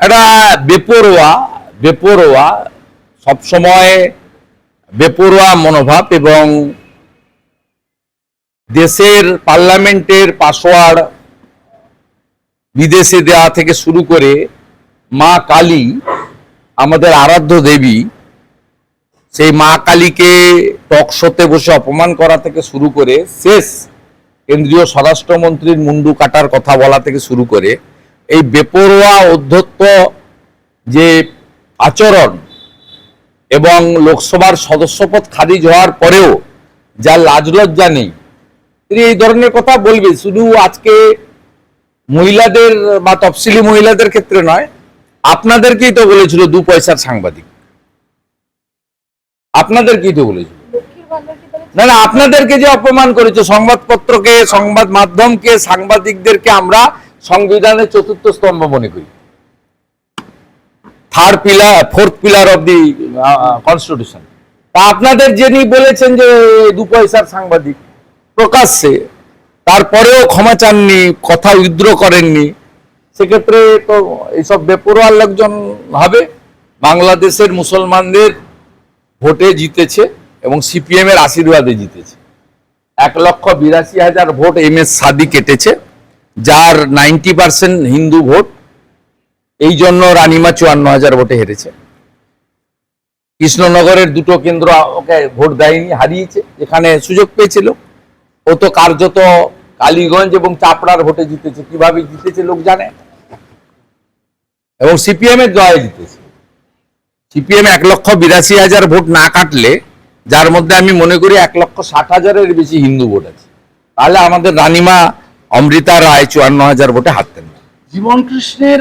এটা বেপরোয়া বেপরোয়া, সবসময় বেপরোয়া মনোভাব এবং দেশের পার্লামেন্টের পাসওয়ার্ড বিদেশে দেওয়া থেকে শুরু করে মা কালী, আমাদের আরাধ্য দেবী, সেই মা কালীকে টক শোতে বসে অপমান করা থেকে শুরু করে শেষ কেন্দ্রীয় স্বরাষ্ট্রমন্ত্রীর মুন্ডু কাটার কথা বলা থেকে শুরু করে এই বেপরোয়া অধ্যত্ত যে আচরণ এবং লোকসভার সদস্যপদ খারিজ হওয়ার পরেও যা লাজলজ্জা নেই, তিনি এই ধরনের কথা বলবে শুধু আজকে মহিলাদের বা তফসিলি মহিলাদের ক্ষেত্রে নয়, আপনাদেরকেই তো বলেছিল দু পয়সার সাংবাদিক। আপনাদেরকেই তো বলেছিল। না না, আপনাদেরকে যে অপমান করেছে, সংবাদপত্রকে, সংবাদ মাধ্যমকে, সাংবাদিকদেরকে আমরা সংবিধানের চতুর্থ স্তম্ভ মনে করি। Third pillar fourth pillar of the constitution তা আপনাদের যিনি বলেছেন যে দু পয়সার সাংবাদিক, প্রকাশ্যে, তারপরেও ক্ষমা চাননি, কথা উইথড্র করেননি, সেক্ষেত্রে তো এইসব বেপরোয়া লোকজন হবে। বাংলাদেশের মুসলমানদের ভোটে জিতেছে। এবং সিপিএম এর আশীর্বাদে জিতেছে। এক লক্ষ বিরাশি হাজার ভোট এম এস সাদি কেটেছে, যার নাইনটি পার্সেন্ট হিন্দু ভোট। এই জন্য রানিমা চুয়ান্ন হাজার ভোটে হেরেছে। কৃষ্ণনগরের দুটো কেন্দ্র ওকে ভোট দেয়নি, হারিয়েছে, যেখানে সুযোগ পেয়েছিল। ও তো কার্যত কালীগঞ্জ এবং চাপড়ার ভোটে জিতেছে। কীভাবে জিতেছে লোক জানে? এবং সিপিএম এর জয়ে জিতেছে। সিপিএম এক লক্ষ বিরাশি হাজার ভোট না কাটলে যার মধ্যে আমি মনে করি এক লক্ষ ষাট হাজারের বেশি হিন্দু ভোট আছে। তাহলে আমাদের রানিমা অমৃতা রায় চুয়ান্ন হাজার ভোটে হারতেন। জীবন কৃষ্ণের